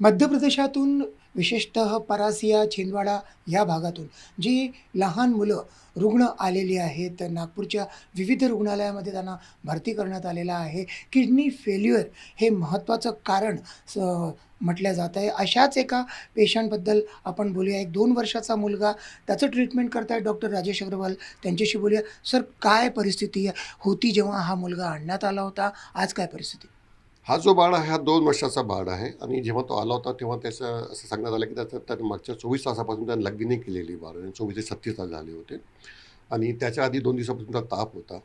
मध्य प्रदेशातून विशेषतः परासिया छिंदवाडा ह्या भागातून जी लहान मुलं रुग्ण आलेली आहेत नागपूरच्या विविध रुग्णालयामध्ये त्यांना भरती करण्यात आलेलं आहे. किडनी फेल्युअर हे महत्त्वाचं कारण स म्हटलं जात आहे. अशाच एका पेशंटबद्दल आपण बोलूया. एक दोन वर्षाचा मुलगा त्याचं ट्रीटमेंट करतायत डॉक्टर राजेश अग्रवाल त्यांच्याशी बोलूया. सर काय परिस्थिती होती जेव्हा हा मुलगा आणण्यात आला होता? आज काय परिस्थिती? हा जो बाळ आहे हा दोन वर्षाचा बाळ आहे. आणि जेव्हा तो आला होता तेव्हा त्याचं असं सांगण्यात आलं की त्याचं त्याने मागच्या चोवीस तासापासून त्याने लग्नी केलेली बाळ आणि चोवीस ते छत्तीस तास झाले होते. आणि त्याच्या आधी दोन दिवसापासून त्याला ताप होता.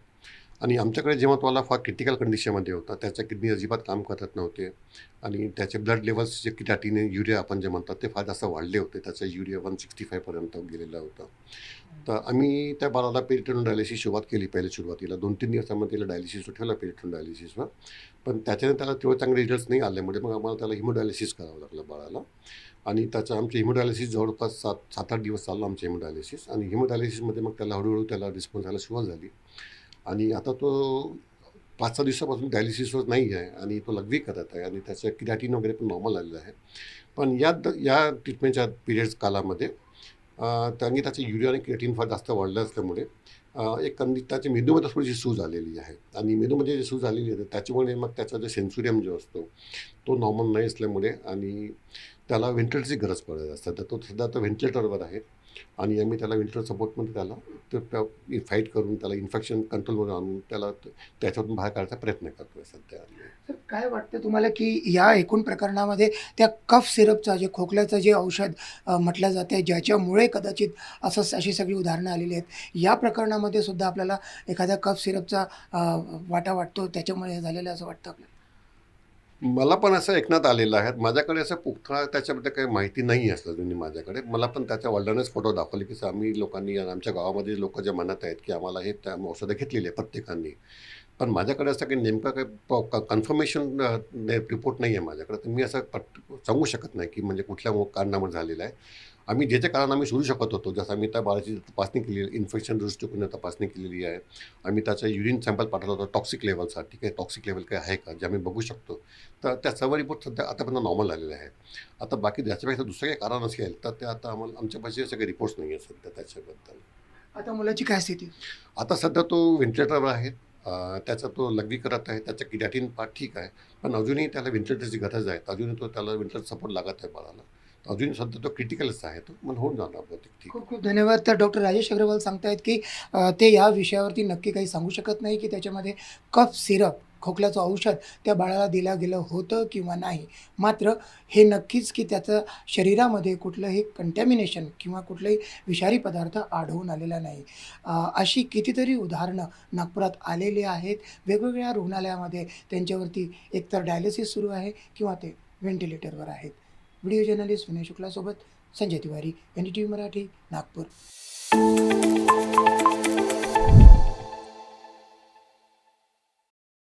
आणि आमच्याकडे जेव्हा तुम्हाला फार क्रिटिकल कंडिशनमध्ये होता. त्याच्या किडनी अजिबात काम करत नव्हते. आणि त्याचे ब्लड लेवल्स जे किटाटीने युरिया आपण जे म्हणतात ते फार जास्त वाढले होते. त्याचा युरिया वन सिक्स्टी फायपर्यंत गेलेला होता. तर आम्ही त्या बाळाला पेरिटोन डायलिसिस सुरुवात केली. पहिले सुरुवातीला दोन तीन दिवसामध्ये त्याला डायलिसिसवर ठेवला पेरिटोन डायलिसिसवर पण त्याच्याने त्याला तेवढे चांगले रिझल्ट नाही आल्यामुळे म्हणजे मग आम्हाला त्याला हिमोडायलिसिस करावं लागलं बाळाला. आणि त्याचं आमचे हिमोडायलिसिस जवळपास सात सात आठ दिवस चाललं आमचं हिमोडायलिसिस आणि हिमोडायलिसिसमध्ये मग त्याला हळूहळू त्याला रिस्पॉन्स व्हायला सुरुवात झाली. आणि आता तो पाच सहा दिवसापासून डायलिसिसवर नाही आहे आणि तो लघवी करत आहे आणि त्याचं किराटीन वगैरे पण नॉर्मल आलेलं आहे. पण या द या ट्रीटमेंटच्या पिरियड्स कालामध्ये त्यांनी त्याचे युरिया आणि किराटीन फार जास्त वाढलं असल्यामुळे एक कंदी त्याच्या मेंदूमध्ये थोडीशी सूज आलेली आहे. आणि मेंदूमध्ये जी सूज आलेली आहे त्याच्यामुळे मग त्याचा जो सेन्सुरियम जो असतो तो नॉर्मल नाही असल्यामुळे आणि त्याला व्हेंटिलेटरची गरज पडत असते. तर तो सध्या तो व्हेंटिलेटरवर आहे. आणि आम्ही त्याला विंटर सपोर्टमध्ये त्याला ते फाईट करून त्याला इन्फेक्शन कंट्रोलमध्ये आणून त्याला त्याच्यातून बाहेर काढायचा प्रयत्न करतोय सध्या. सर काय वाटतं तुम्हाला की या एकूण प्रकरणामध्ये त्या कफ सिरपचा जे खोकल्याचं जे औषध म्हटलं जाते ज्याच्यामुळे कदाचित असं अशी सगळी उदाहरणं आलेली आहेत या प्रकरणामध्ये सुद्धा आपल्याला एखाद्या कफ सिरपचा वाटा वाटतो त्याच्यामुळे हे झालेलं असं वाटतं आपल्याला? मला पण असं ऐकण्यात आलेलं आहे. माझ्याकडे असं पुख्ता त्याच्याबद्दल काही माहिती नाही असलं तुम्ही माझ्याकडे. मला पण त्याच्या वडिलांनीच फोटो दाखवले की आम्ही लोकांनी आमच्या गावामध्ये लोक जे म्हणत आहेत की आम्हाला हे त्या औषधं घेतलेली आहे प्रत्येकाने. पण माझ्याकडे असं काही नेमकं काही कन्फर्मेशन रिपोर्ट नाही आहे माझ्याकडे. तर मी असं पट सांगू शकत नाही की म्हणजे कुठल्या मो- कारणामुळे झालेलं आहे. आम्ही जे जे कारण आम्ही शोधू शकत होतो जसं आम्ही त्या बाळाची तपासणी केली इन्फेक्शन दृष्टिकोन तपासणी केलेली आहे. आम्ही त्याचं युरिन सॅम्पल पाठवला होता टॉक्सिक लेवलसाठी काही टॉक्सिक लेवल काही आहे का? जे आम्ही बघू शकतो. तर त्या सर्व रिपोर्ट सध्या आतापर्यंत नॉर्मल आलेले आहे आता बाकी त्याच्यापेक्षा दुसरं काही कारण असेल तर ते आता आम्हाला आमच्यापाशी सगळे रिपोर्ट्स नाही आहेत सध्या त्याच्याबद्दल. आता मुलाची काय स्थिती? आता सध्या तो व्हेंटिलेटरवर आहे. त्याचा तो लघवी करत आहे त्याचा किडॅटिन पार्ट ठीक आहे पण अजूनही त्याला व्हेंटिलेटरची गरज आहे अजूनही तो त्याला व्हेंटिलेटर सपोर्ट लागत आहे बाळाला तर सध्या तो क्रिटिकलच आहे तो मग होऊन जाणार बहुतेक ठीक. खूप खूप धन्यवाद. तर डॉक्टर राजेश अग्रवाल सांगतायत की ते या विषयावरती नक्की काही सांगू शकत नाही की त्याच्यामध्ये कफ सिरप खोकल्याचं औषध त्या बाळाला दिलं गेलं होतं किंवा नाही. मात्र हे नक्कीच की त्याचं शरीरामध्ये कुठलंही कंटॅमिनेशन किंवा कुठलाही विषारी पदार्थ आढळून आलेला नाही. अशी कितीतरी उदाहरणं नागपुरात आलेली आहेत. वेगवेगळ्या रुग्णालयामध्ये त्यांच्यावरती एकतर डायलिसिस सुरू आहे किंवा ते व्हेंटिलेटरवर आहेत. Video journalist Vinay शुक्लासोबत Sanjay Tiwari N T V Marathi Nagpur.